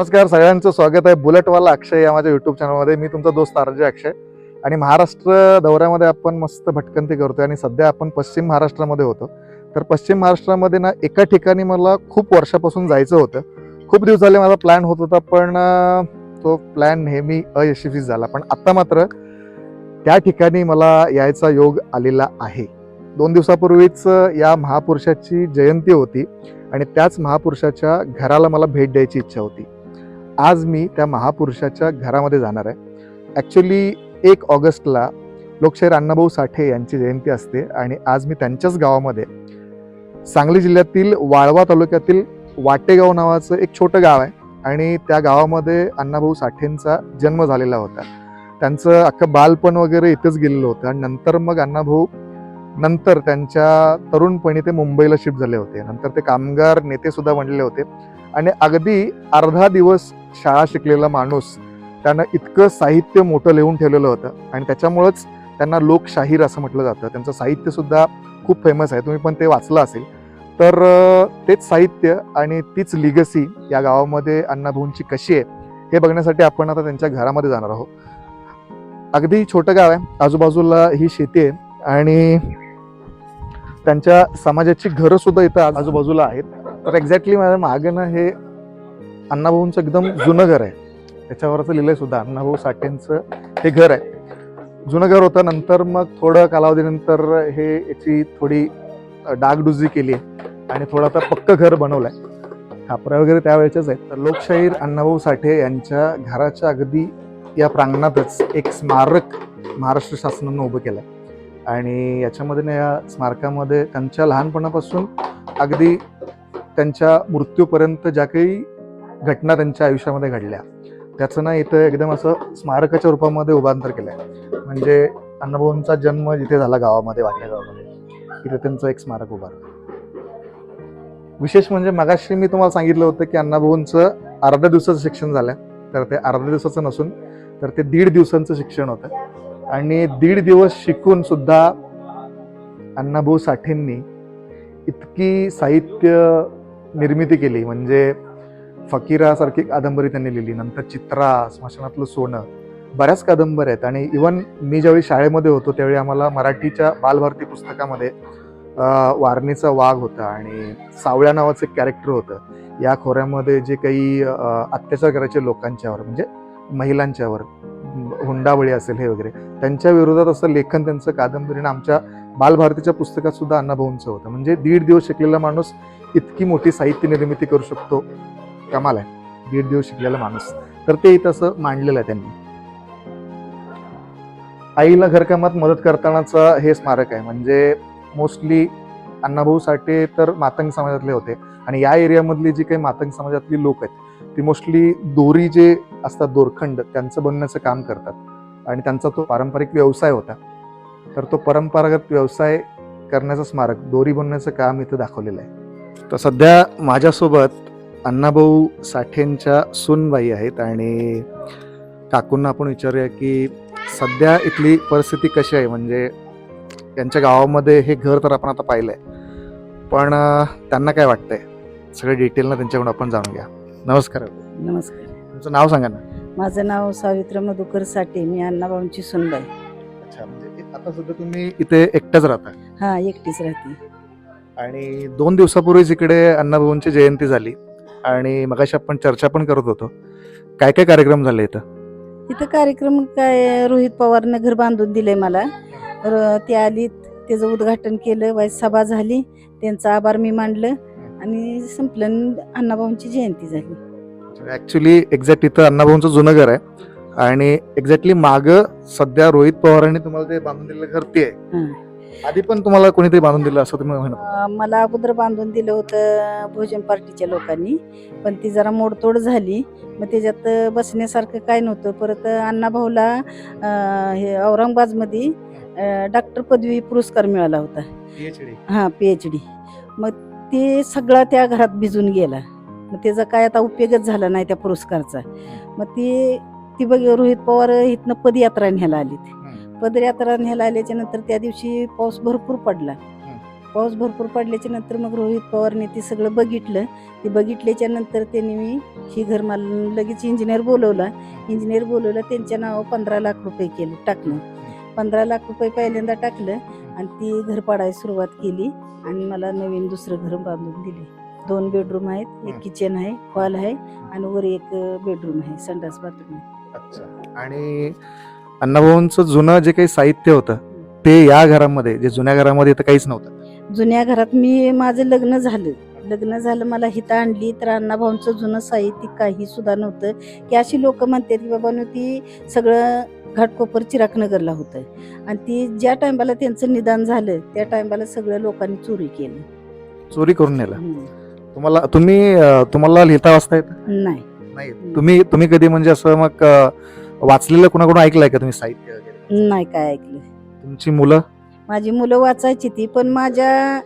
नमस्कार सगळ्यांचं स्वागत आहे बुलेटवाला अक्षय या माझ्या युट्यूब चॅनलमध्ये मी तुमचा दोस्त आरजे अक्षय. आणि महाराष्ट्र दौऱ्यामध्ये आपण मस्त भटकंती करतोय आणि सध्या आपण पश्चिम महाराष्ट्रामध्ये होतो. तर पश्चिम महाराष्ट्रामध्ये ना एका ठिकाणी मला खूप वर्षापासून जायचं होतं. खूप दिवस झाले माझा प्लॅन होत होता पण तो प्लॅन नेहमी अयशस्वी झाला. पण आत्ता मात्र त्या ठिकाणी मला यायचा योग आलेला आहे. दोन दिवसापूर्वीच या महापुरुषाची जयंती होती आणि त्याच महापुरुषाच्या घराला मला भेट द्यायची इच्छा होती. आज मी त्या महापुरुषाच्या घरामध्ये जाणार आहे. ॲक्च्युली एक ऑगस्टला लोकशाहीर अण्णाभाऊ साठे यांची जयंती असते आणि आज मी त्यांच्याच गावामध्ये. सांगली जिल्ह्यातील वाळवा तालुक्यातील वाटेगाव नावाचं एक छोटं गाव आहे आणि त्या गावामध्ये अण्णाभाऊ साठेंचा जन्म झालेला होता. त्यांचं अख्खं बालपण वगैरे इथेच गेलेलं होतं आणि नंतर मग अण्णाभाऊ नंतर त्यांच्या तरुणपणी ते मुंबईला शिफ्ट झाले होते. नंतर ते कामगार नेते सुद्धा बनलेले होते. आणि अगदी अर्धा दिवस शाळा शिकलेला माणूस त्यानं इतकं साहित्य मोठं लिहून ठेवलेलं होतं. आणि त्याच्यामुळंच त्यांना लोकशाहीर असं म्हटलं जातं. त्यांचं साहित्यसुद्धा खूप फेमस आहे. तुम्ही पण ते वाचलं असेल. तर तेच साहित्य आणि तीच लिगसी या गावामध्ये अण्णाभाऊंची कशी आहे हे बघण्यासाठी आपण आता त्यांच्या घरामध्ये जाणार आहोत. अगदी छोटं गाव आहे. आजूबाजूला ही शेती आहे. आणि त्यांच्या समाजाची घरंसुद्धा इथं आजूबाजूला आहेत. तर एक्झॅक्टली माझ्या मागे ना हे अण्णाभाऊंचं एकदम जुनं घर आहे. त्याच्यावरचं लिहिलंय सुद्धा अण्णाभाऊ साठेंचं हे घर आहे. जुनं घर होतं नंतर मग थोडं कालावधीनंतर हे याची थोडी डागडुजी केली आहे आणि थोडं आता पक्क घर बनवलंय. खापऱ्या वगैरे त्यावेळेच्याच आहेत. तर लोकशाहीर अण्णाभाऊ साठे यांच्या घराच्या अगदी या प्रांगणातच एक स्मारक महाराष्ट्र शासनानं उभं केलं आणि याच्यामध्ये ना या स्मारकामध्ये त्यांच्या लहानपणापासून अगदी त्यांच्या मृत्यूपर्यंत ज्या काही घटना त्यांच्या आयुष्यामध्ये घडल्या त्याचं ना इथं एकदम असं स्मारकाच्या रूपामध्ये उभांतर केलंय. म्हणजे अण्णाभाऊंचा जन्म जिथे झाला गावामध्ये वाटल्या गावामध्ये तिथे त्यांचं एक स्मारक उभारलं. विशेष म्हणजे मगाशी मी तुम्हाला सांगितलं होतं की अण्णाभाऊंचं अर्ध्या दिवसाचं शिक्षण झालं. तर ते अर्ध्या दिवसाचं नसून तर ते दीड दिवसांचं शिक्षण होतं. आणि दीड दिवस शिकून सुद्धा अण्णाभाऊ साठेंनी इतकी साहित्य निर्मिती केली. म्हणजे फकीरासारखी कादंबरी त्यांनी लिहिली. नंतर चित्रा स्मशानातलं सोनं बऱ्याच कादंबऱ्या आहेत. आणि इवन मी ज्यावेळी शाळेमध्ये होतो त्यावेळी आम्हाला मराठीच्या बालभारती पुस्तकामध्ये वारणीचा वाघ होता आणि सावळ्या नावाचं एक कॅरेक्टर होतं. या खोऱ्यामध्ये जे काही अत्याचार करायचे लोकांच्यावर म्हणजे महिलांच्यावर हुंडाबळी असेल हे वगैरे त्यांच्या विरोधात असं लेखन त्यांचं कादंबरीनं आमच्या बालभारतीच्या पुस्तकात सुद्धा अण्णाभाऊंचं होतं. म्हणजे दीड दिवस शिकलेला माणूस इतकी मोठी साहित्य निर्मिती करू शकतो. कमाल आहे. दीड दिवस शिकलेला माणूस. तर ते इथं असं मांडलेलं आहे त्यांनी. आईला घरकामात मदत करतानाचं हे स्मारक आहे. म्हणजे मोस्टली अण्णाभाऊ साठे तर मातंग समाजातले होते. आणि या एरियामधली जी काही मातंग समाजातली लोक आहेत ती मोस्टली दोरी जे असतात दोरखंड त्यांचं बनण्याचं काम करतात. आणि त्यांचा तो पारंपरिक व्यवसाय होता. तर तो परंपरागत व्यवसाय करण्याचं स्मारक दोरी बनण्याचं काम इथं दाखवलेलं आहे. तर सध्या माझ्यासोबत अण्णाभाऊ साठेंच्या सूनबाई आहेत आणि काकूंना आपण विचारूया की सध्या इथली परिस्थिती कशी आहे? म्हणजे त्यांच्या गावामध्ये हे घर तर आपण आता पाहिलंय. पण अं, त्यांना काय वाटतंय? सगळं डिटेलनं त्यांच्याकडून आपण जाणून घ्या नमस्कार. नमस्कार. तुमचं नाव सांगा ना. माझं नाव सावित्र मधुकर साठे. मी अण्णाभाऊंची सुनबाई. अच्छा म्हणजे आता सध्या तुम्ही इथे एकटाच राहता. हा एकटीच राहते. आणि दोन दिवसापूर्वीच इकडे अण्णाभाऊंची जयंती झाली आणि मगाशी आपण चर्चा पण करत होतो काय काय कार्यक्रम झाले इथं? इथं कार्यक्रम काय रोहित पवारनं घर बांधून दिलंय मला. तर ते आलीत त्याचं उद्घाटन केलं वाईस सभा झाली त्यांचा आभार मी मांडलं आणि संपलं अण्णाभाऊंची जयंती झाली. ऍक्च्युली एक्झॅक्ट इथं अण्णाभाऊंचं जुनं घर आहे आणि एक्झॅक्टली माग सध्या रोहित पवारांनी तुम्हाला ते बांधून दिलेलं घर ते आहे. आधी पण तुम्हाला कोणीतरी बांधून दिलं असं तुम्ही म्हणत अं, मला अगोदर बांधून दिलं होतं भोजन पार्टीच्या लोकांनी पण ती जरा मोडतोड झाली. मग त्याच्यात बसण्यासारखं काय नव्हतं. परत अण्णाभाऊला अं, हे औरंगाबादमध्ये डॉक्टर पदवी पुरस्कार मिळाला होता. हां पी एच डी मग ते सगळा त्या घरात भिजून गेला. मग त्याचा काय आता उपयोगच झाला नाही त्या पुरस्कारचा. मग ते ती बघ रोहित पवार इथनं पदयात्रा न्यायला आलीत. पदयात्रा न्यायला आल्याच्यानंतर त्या दिवशी पाऊस भरपूर पडला. पाऊस भरपूर पडल्याच्या नंतर मग रोहित पवारने ते सगळं बघितलं. ते बघितल्याच्या नंतर त्यांनी मी ही घर मला लगेच इंजिनियर बोलवला. इंजिनियर बोलवला त्यांच्या नावावर पंधरा लाख रुपये केले टाकलं. पंधरा लाख रुपये पहिल्यांदा टाकलं आणि ती घर पाडायला सुरुवात केली आणि मला नवीन दुसरं घर बांधून दिले. दोन बेडरूम आहेत एक. किचन आहे हॉल आहे आणि वर एक बेडरूम आहे संडास बाथरूम आहे. आणि अण्णाभाऊंचं जुनं जे काही साहित्य होतं ते या घरामध्ये जे जुन्या घरामध्ये तर काहीच नव्हतं. जुन्या घरात मी माझं लग्न झालं. लग्न झालं मला हिता आणली तर अण्णाभाऊंचं जुनं साहित्य काही सुद्धा नव्हतं. की अशी लोक म्हणतात की बाबा ती सगळं घाटकोपर चिराकनगरला होतं. आणि ती ज्या टायमाला त्यांचं निदान झालं त्या टायमाला सगळ्या लोकांनी चोरी केली. चोरी करून नेलं. हम्म. तुम्हाला तुम्ही अं, तुम्हाला लिहिता वाचता येतं? नाही. नाही. तुम्ही तुम्ही कधी म्हणजे असं मग अं, वाचलेलं कुणाकडून ऐकलंय का तुम्ही साहित्य वगैरे? नाही काय ऐकलं तुमची मुलं? माझी मुलं वाचायची ती पण माझ्या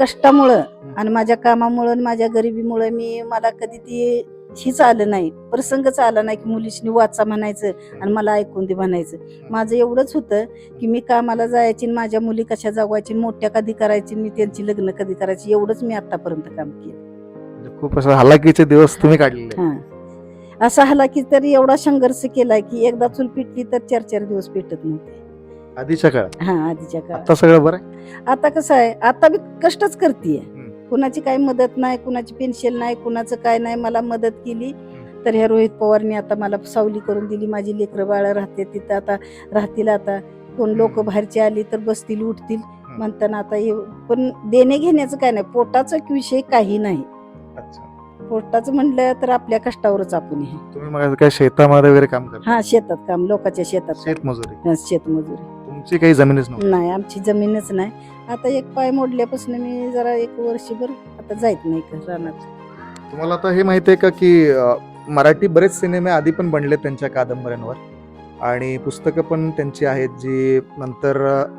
कष्टामुळं आणि माझ्या कामामुळं आणि माझ्या गरिबीमुळं मी मला कधी ती हीच आलं नाही. प्रसंगच आला नाही की मुलीशी वाचा म्हणायचं आणि मला ऐकून दे म्हणायचं. माझं एवढंच होतं की मी कामाला जायची आणि माझ्या मुली कशा जावायची मोठ्या कधी करायची मी त्यांची लग्न कधी करायची एवढंच मी आतापर्यंत काम केलं. म्हणजे खूप असं हलाखीचे दिवस तुम्ही काढलेले हा. असा हला की तरी एवढा संघर्ष केलाय की एकदा चूल पेटली तर चार चार दिवस पेटत नव्हते. आधीच्या काळात? हा आधीच्या काळात. आता सगळं बरं आहे? आता कसं आहे आता मी कष्टच हम्म. कुणाची काही मदत नाही कुणाची पेन्शन नाही कुणाचं काय नाही मला मदत केली. तर ह्या रोहित पवारने आता मला सावली करून दिली माझी लेकरं बाळ राहते तिथं आता राहतील आता. कोण लोक बाहेरची आली तर बसतील उठतील. म्हणताना आता हे पण देणे घेण्याचं काय नाही पोटाचा विषय काही नाही. अच्छा. पोटाचं म्हणलं तर आपल्या कष्टावरच आपण आहे तुम्ही मग काय शेतामध्ये वगैरे काम करता? हा शेतात काम लोकांच्या शेतात. शेतमजुरी हा, शेतमजुरी तुमची काही जमीनच नव्हती? नाही आमची जमीनच नाही. आता एक पाय मोडल्यापासून मी जरा एक वर्षभर आता जायत नाही का रानात तुम्हाला आता हे माहिती आहे का की अं, मराठी बरेच सिनेमे आधी पण बनले त्यांच्या कादंबऱ्यांवर. आणि पुस्तकं पण त्यांची आहेत जी नंतर अं,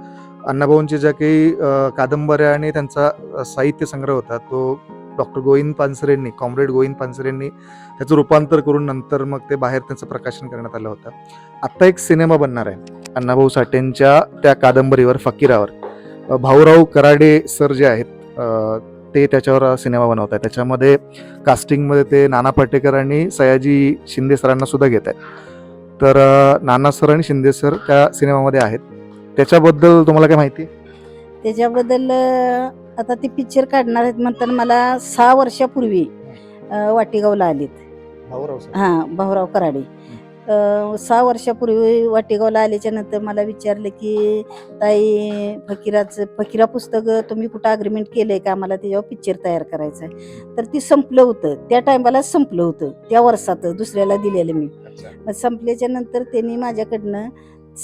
अण्णाभाऊंच्या ज्या काही अं, कादंबऱ्या आणि त्यांचा अं, साहित्य संग्रह होता तो डॉक्टर गोविंद पानसरेंनी कॉम्रेड गोविंद पानसरेंनी त्याचं रूपांतर करून नंतर मग ते बाहेर त्यांचं प्रकाशन करण्यात आलं होतं. आत्ता एक सिनेमा बनणार आहे अण्णाभाऊ साठेंच्या त्या कादंबरीवर फकीरावर. भाऊराव कराडे सर जे आहेत ते त्याच्यावर सिनेमा बनवत आहे त्याच्यामध्ये कास्टिंगमध्ये ते नाना पाटेकर आणि सयाजी शिंदे सरांना सुद्धा घेत आहेत. तर नाना सर आणि शिंदे सर त्या सिनेमामध्ये आहेत. त्याच्याबद्दल तुम्हाला काय माहिती? त्याच्याबद्दल आता ते पिक्चर काढणार आहेत म्हणताना मला सहा वर्षापूर्वी अं, वाटेगावला आलेत. भाऊराव सर. हा भाऊराव कराडे. अं, सहा वर्षापूर्वी वाटेगावला आल्याच्यानंतर मला विचारलं की ताई फकीराचं फकीरा पुस्तक तुम्ही कुठं अग्रीमेंट केलंय का? मला त्याच्यावर पिक्चर तयार करायचं आहे. तर ती संपलं होतं. त्या टायमाला संपलं होतं. त्या वर्षात दुसऱ्याला दिलेलं मी. अच्छा. मग संपल्याच्या नंतर त्यांनी माझ्याकडनं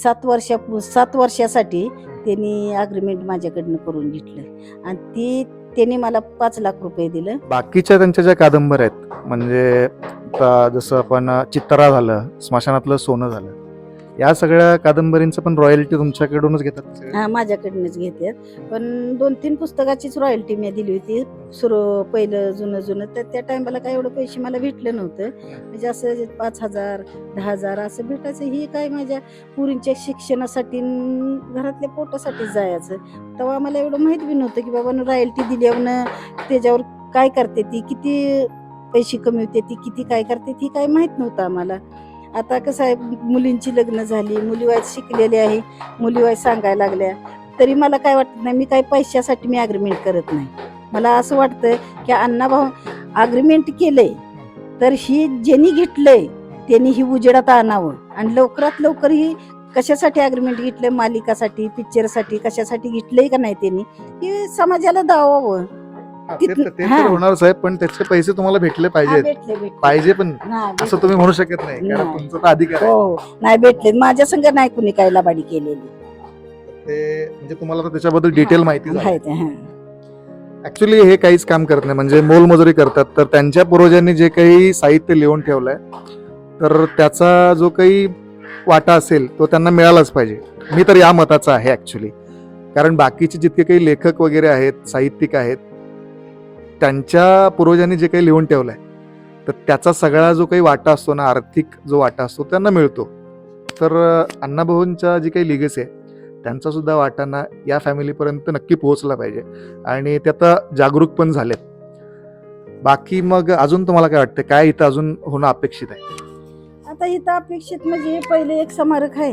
सात वर्षा सात वर्षासाठी त्यांनी अग्रीमेंट माझ्याकडनं करून घेतलं. आणि ती त्यांनी मला पाच लाख रुपये दिलं. बाकीच्या त्यांच्या ज्या कादंबऱ्या आहेत म्हणजे जसं आपण चित्रा चित्तरा झालं स्मशानातलं सोनं झालं या सगळ्या कादंबरींचं पण रॉयल्टी तुमच्याकडूनच घेतात सगळे? हा माझ्याकडनंच घेतात पण दोन तीन पुस्तकाचीच रॉयल्टी मी दिली होती. सुरू पहिलं जुनं जुनं. तर त्या टायमाला काय एवढं पैसे मला भेटलं नव्हतं. म्हणजे असं पाच हजार दहा हजार असं भेटायचं ही काय माझ्या पुरींच्या शिक्षणासाठी न घरातल्या पोटासाठी जायचं. तेव्हा मला एवढं माहीत बी नव्हतं की बाबा रॉयल्टी दिल्यावर त्याच्यावर काय करते ती? किती पैसे कमी होते ती? किती काय करते ती? काय माहीत नव्हतं आम्हाला. आता कसं आहे मुलींची लग्न झाली मुली शिकलेली आहे मुली वाईज सांगायला लागल्या. तरी मला काय वाटत नाही मी काही पैशासाठी मी अग्रीमेंट करत नाही. मला असं वाटतं की अण्णाभाऊ अग्रीमेंट केलंय तर ही ज्यांनी घेतलंय त्यांनी ही उजेडात आणावं. आणि लवकरात लवकर ही कशासाठी अग्रीमेंट घेतलंय मालिकासाठी पिक्चरसाठी कशासाठी घेतलंय का नाही त्यांनी हे समाजाला दावावं. हा, ते तर- ते हा. होणारच आहे पण त्याचे पैसे तुम्हाला भेटले हा, पाहिजेत भेटले भेटले पाहिजे पण हा, असं. तुम्ही म्हणू शकत नाही कारण नाही. तुमचा तर अधिकार आहे हो. नाही भेटले माझ्या संग नाही कुणी काय लबाडी केलेली ते म्हणजे तुम्हाला तर त्याच्याबद्दल डिटेल माहिती झाली. माहिती आहे, हा. ऍक्च्युली हे काहीच काम करत नाही म्हणजे मोलमजुरी करतात तर त्यांच्या पूर्वजांनी जे काही साहित्य लिहून ठेवलंय तर त्याचा जो काही वाटा असेल तो त्यांना मिळालाच पाहिजे मी तर या मताचा आहे ऍक्च्युली कारण बाकीचे जितके काही लेखक वगैरे आहेत साहित्यिक आहेत त्यांच्या पूर्वजांनी जे काही लिहून ठेवलंय तर त्याचा सगळा जो काही वाटा असतो ना आर्थिक जो वाटा असतो त्यांना मिळतो. तर अण्णाभाऊंच्या जी काही लिगसी आहे त्यांचा सुद्धा वाटाणा या फॅमिलीपर्यंत नक्की पोहोचला पाहिजे. आणि ते आता जागरूक पण झालेत. बाकी मग अजून तुम्हाला काय वाटतं काय इथं अजून होणं अपेक्षित आहे? आता इथं अपेक्षित म्हणजे पहिले एक स्मारक आहे.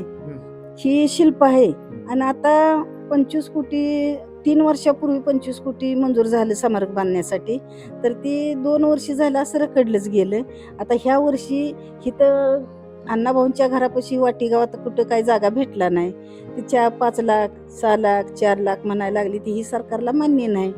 ही शिल्प आहे. आणि आता पंचवीस कोटी तीन वर्षापूर्वी पंचवीस कोटी मंजूर झालं स्मारक बांधण्यासाठी. तर ती दोन वर्ष झालं असं रखडलंच गेलं आता ह्या वर्षी इथं अण्णाभाऊंच्या घरापाशी वाटी गावात कुठं काही जागा भेटला नाही. तिच्या पाच लाख सहा लाख चार लाख म्हणायला लागली ती ही सरकारला मान्य नाही.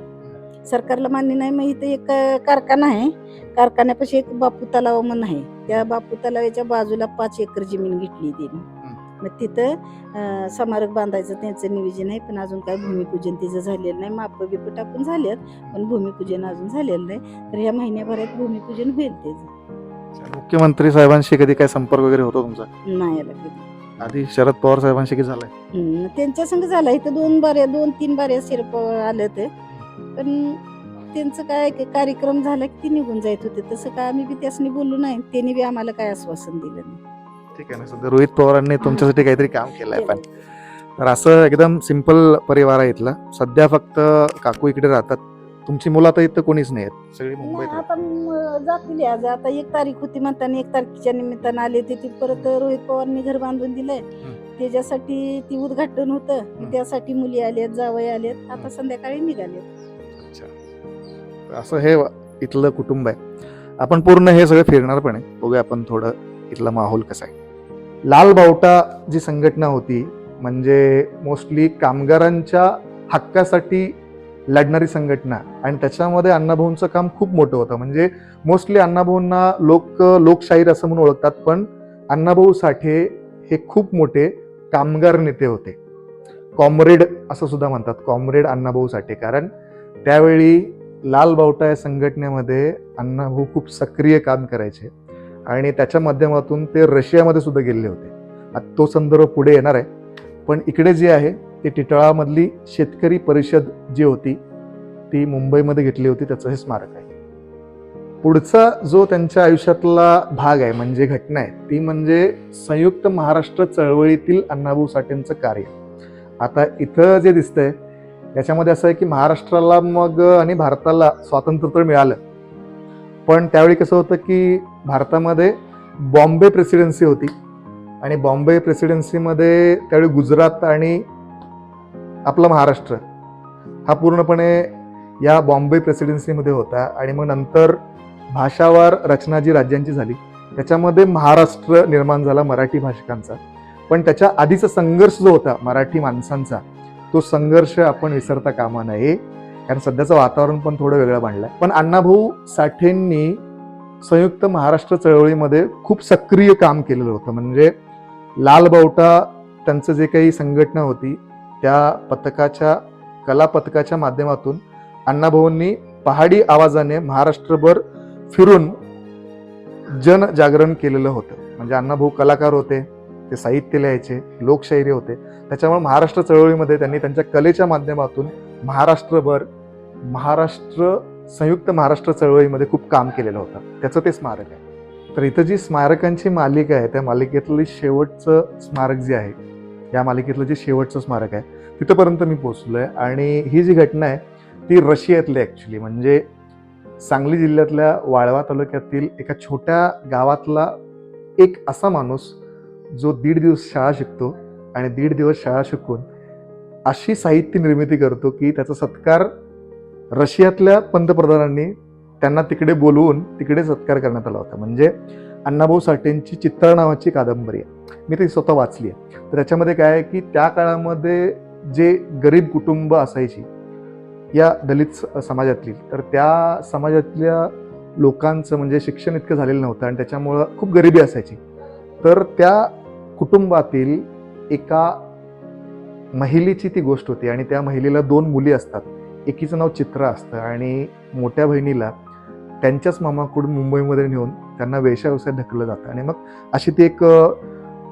सरकारला मान्य नाही मग इथं एक कारखाना आहे. कारखान्यापाशी एक बापू तलाव म्हणून आहे. त्या बापू तलावाच्या बाजूला पाच एकर जमीन घेतली तिने. मग तिथं अं, स्मारक बांधायचं त्यांचं नियोजन आहे पण अजून काय भूमिपूजन तिचं झालेलं नाही. माप बिप टाकून झालेत पण भूमिपूजन अजून झालेलं नाही. तर ह्या महिन्याभरात भूमिपूजन होईल त्याचं मुख्यमंत्री साहेबांशी कधी काय संपर्क वगैरे होतो तुमचा? नाही आला कधी. आधी शरद पवार साहेबांशी झालाय? त्यांच्या संग झाला. इथं दोन बाऱ्या दोन तीन बाऱ्या शिरप आलं ते पण त्यांचं काय की कार्यक्रम झाला की ते निघून जायत होते. तसं काय आम्ही बी त्यासनी बोललो नाही. त्यांनी बी आम्हाला काय आश्वासन दिलं नाही. ठीक आहे ना. सध्या रोहित पवारांनी तुमच्यासाठी काहीतरी काम केलंय पण. तर असं एकदम सिंपल परिवार आहे इथला. सध्या फक्त काकू इकडे राहतात. तुमची मुलं आता इथं कोणीच नाही आहेत? सगळी मुंबईत आहेत. आता म- जातील आज. आता एक तारीख होती म्हणताना एक तारखेच्या निमित्तानं आले होते ती परत रोहित पवारनी घर बांधून दिलंय. त्याच्यासाठी ती उद्घाटन होतं. त्यासाठी मुली आल्यात जावई आल्यात आता संध्याकाळी निघाले अच्छा. असं हे इथलं कुटुंब आहे. आपण पूर्ण हे सगळं फिरणार पण आहे. बघूया आपण थोडं इथला माहोल कसा आहे. लाल बावटा जी संघटना होती म्हणजे मोस्टली कामगारांच्या हक्कासाठी लढणारी संघटना. आणि त्याच्यामध्ये अण्णाभाऊंचं काम खूप मोठं होतं. म्हणजे मोस्टली अण्णाभाऊंना लोक लोकशाहीर असं म्हणून ओळखतात पण अण्णाभाऊ साठे हे खूप मोठे कामगार नेते होते. कॉम्रेड असं सुद्धा म्हणतात कॉम्रेड अण्णाभाऊ साठे. कारण त्यावेळी लाल बावटा या संघटनेमध्ये अण्णाभाऊ खूप सक्रिय काम करायचे. आणि त्याच्या माध्यमातून ते रशियामध्ये सुद्धा गेलेले होते. आता तो संदर्भ पुढे येणार आहे. पण इकडे जे आहे ते टिटळामधली शेतकरी परिषद जी होती ती मुंबईमध्ये घेतली होती त्याचं हे स्मारक आहे. पुढचा जो त्यांच्या आयुष्यातला भाग आहे म्हणजे घटना आहे ती म्हणजे संयुक्त महाराष्ट्र चळवळीतील अण्णाभाऊ साठेंचं कार्य. आता इथं जे दिसतंय याच्यामध्ये असं आहे की महाराष्ट्राला मग आणि भारताला स्वातंत्र्य तर मिळालं. पण त्यावेळी कसं होतं की भारतामध्ये बॉम्बे प्रेसिडेन्सी होती. आणि बॉम्बे प्रेसिडेन्सीमध्ये त्यावेळी गुजरात आणि आपला महाराष्ट्र हा पूर्णपणे या बॉम्बे प्रेसिडेन्सीमध्ये होता. आणि मग नंतर भाषावार रचना जी राज्यांची झाली त्याच्यामध्ये महाराष्ट्र निर्माण झाला मराठी भाषिकांचा. पण त्याच्या आधीचा संघर्ष जो होता मराठी माणसांचा तो संघर्ष आपण विसरता कामा नये. कारण सध्याचं वातावरण पण थोडं वेगळं मांडलंय पण अण्णाभाऊ साठेंनी संयुक्त महाराष्ट्र चळवळीमध्ये खूप सक्रिय काम केलेलं होतं. म्हणजे लाल बावटा त्यांचं जे काही संघटना होती त्या पथकाच्या कला पथकाच्या माध्यमातून अण्णाभाऊंनी पहाडी आवाजाने महाराष्ट्रभर फिरून जनजागरण केलेलं होतं. म्हणजे अण्णाभाऊ कलाकार होते ते साहित्य लिहायचे लोकशाहिरी होते. त्याच्यामुळे महाराष्ट्र चळवळीमध्ये त्यांनी त्यांच्या कलेच्या माध्यमातून महाराष्ट्रभर महाराष्ट्र संयुक्त महाराष्ट्र चळवळीमध्ये खूप काम केलेलं होतं. त्याचं ते स्मारक आहे. तर इथं जी स्मारकांची मालिका आहे त्या मालिकेतली शेवटचं स्मारक जे आहे या मालिकेतलं जे शेवटचं स्मारक आहे तिथंपर्यंत मी पोचलो आहे आणि ही जी घटना आहे ती रशियातली ॲक्च्युली म्हणजे सांगली जिल्ह्यातल्या वाळवा तालुक्यातील एका छोट्या गावातला एक असा माणूस जो दीड दिवस शाळा शिकतो आणि दीड दिवस शाळा शिकून अशी साहित्य निर्मिती करतो की त्याचा सत्कार रशियातल्या पंतप्रधानांनी त्यांना तिकडे बोलवून तिकडे सत्कार करण्यात आला होता. म्हणजे अण्णाभाऊ साठेंची चित्तळ नावाची कादंबरी आहे. मी ती स्वतः वाचली आहे. तर त्याच्यामध्ये काय आहे की त्या काळामध्ये जे गरीब कुटुंब असायची या दलित स- समाजातली तर त्या समाजातल्या लोकांचं म्हणजे शिक्षण इतकं झालेलं नव्हतं आणि त्याच्यामुळं खूप गरिबी असायची. तर त्या कुटुंबातील एका महिलेची ती गोष्ट होती आणि त्या महिलेला दोन मुली असतात. एकीचं नाव चित्रा असतं आणि मोठ्या बहिणीला त्यांच्याच मामाकडून मुंबईमध्ये नेऊन त्यांना वेशा व्यवसायात ढकललं जातं. आणि मग अशी ती एक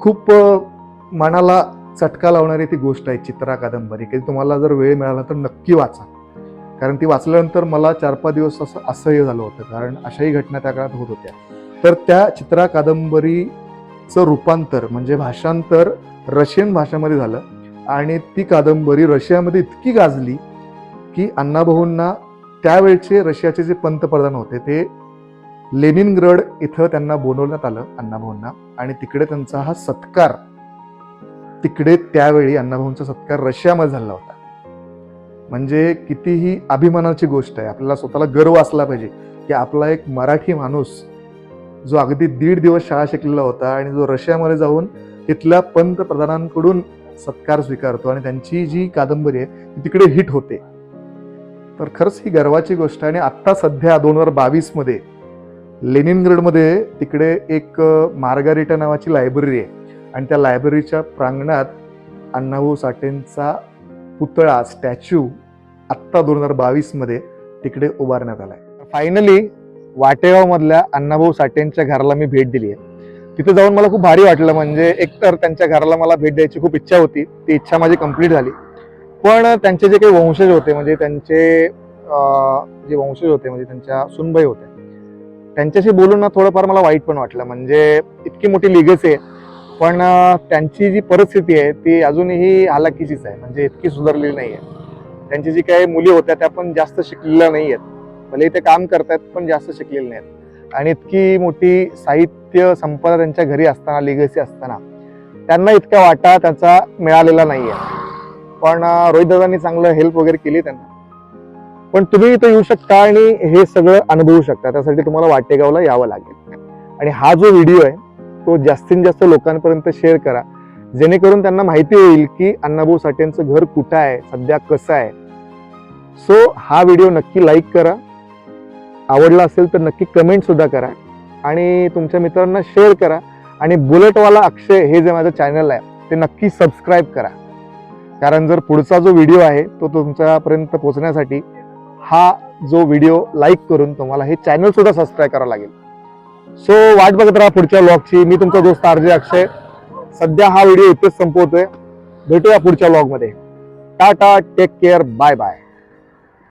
खूप मनाला चटका लावणारी ती गोष्ट आहे चित्रा कादंबरी. की तुम्हाला जर वेळ मिळाला तर नक्की वाचा. कारण ती वाचल्यानंतर मला चार पाच दिवस असं असह्य झालं होतं. कारण अशाही घटना त्या काळात होत होत्या. तर त्या चित्रा कादंबरीचं रूपांतर म्हणजे भाषांतर रशियन भाषेमध्ये झालं. आणि ती कादंबरी रशियामध्ये इतकी गाजली की अण्णाभाऊंना त्यावेळचे रशियाचे जे पंतप्रधान होते ते लेनिनग्रड इथं त्यांना बोलवण्यात आलं अण्णाभाऊंना. आणि तिकडे त्यांचा हा सत्कार तिकडे त्यावेळी अण्णाभाऊंचा सत्कार रशियामध्ये झाला होता. म्हणजे कितीही अभिमानाची गोष्ट आहे आपल्याला स्वतःला गर्व असला पाहिजे की आपला एक मराठी माणूस जो अगदी दीड दिवस शाळा शिकलेला होता आणि जो रशियामध्ये जाऊन तिथल्या पंतप्रधानांकडून सत्कार स्वीकारतो आणि त्यांची जी कादंबरी आहे ती तिकडे हिट होते. तर खरंच ही गर्वाची गोष्ट आहे. आणि आत्ता सध्या दोन हजार बावीसमध्ये लेनिनग्रडमध्ये तिकडे एक मार्गारिटा नावाची लायब्ररी आहे. आणि त्या लायब्ररीच्या प्रांगणात अण्णाभाऊ साठेंचा पुतळा स्टॅच्यू आत्ता दोन हजार बावीसमध्ये तिकडे उभारण्यात आला आहे फायनली वाटेगावमधल्या अण्णाभाऊ साठेंच्या घराला मी भेट दिली आहे. तिथे जाऊन मला खूप भारी वाटलं. म्हणजे एकतर त्यांच्या घराला मला भेट द्यायची खूप इच्छा होती. ती इच्छा माझी कंप्लीट झाली. पण त्यांचे जे काही वंशज होते म्हणजे त्यांचे जे वंशज होते म्हणजे त्यांच्या सुनबाई होत्या त्यांच्याशी बोलून ना थोडंफार मला वाईट पण वाटलं. म्हणजे इतकी मोठी लिगस आहे पण त्यांची जी परिस्थिती आहे ती अजूनही हालाकीचीच आहे. म्हणजे इतकी सुधारलेली नाही आहे त्यांची जी काही मुली होत्या त्या पण जास्त शिकलेल्या नाही आहेत भले ते काम करतायत पण जास्त शिकलेले नाहीत आणि इतकी मोठी साहित्य संपदा त्यांच्या घरी असताना लिगसी असताना त्यांना इतका वाटा त्याचा मिळालेला नाही आहे पण रोहित दादांनी चांगलं हेल्प वगैरे केली त्यांना. पण तुम्ही इथं येऊ शकता आणि हे सगळं अनुभवू शकता. त्यासाठी तुम्हाला वाटेगावला यावं लागेल. आणि हा जो व्हिडिओ आहे तो जास्तीत जास्त लोकांपर्यंत शेअर करा. जेणेकरून त्यांना माहिती होईल की अण्णाभाऊ साठेंचं घर कुठं आहे सध्या कसं आहे. सो हा व्हिडिओ नक्की लाईक करा. आवडला असेल तर नक्की कमेंट सुद्धा करा. आणि तुमच्या मित्रांना शेअर करा. आणि बुलेटवाला अक्षय हे जे माझं चॅनल आहे ते नक्की सबस्क्राईब करा. कारण जर पुढचा जो व्हिडिओ आहे तो तुमच्यापर्यंत पोहोचण्यासाठी हा जो व्हिडिओ लाईक करून तुम्हाला हे चॅनल सुद्धा सबस्क्राईब करावं लागेल. सो वाट बघत राहा पुढच्या व्लॉगची मी तुमचा दोस्त आरजे अक्षय. सध्या हा व्हिडिओ इथेच संपवतोय. भेटूया पुढच्या व्लॉगमध्ये tata take care bye bye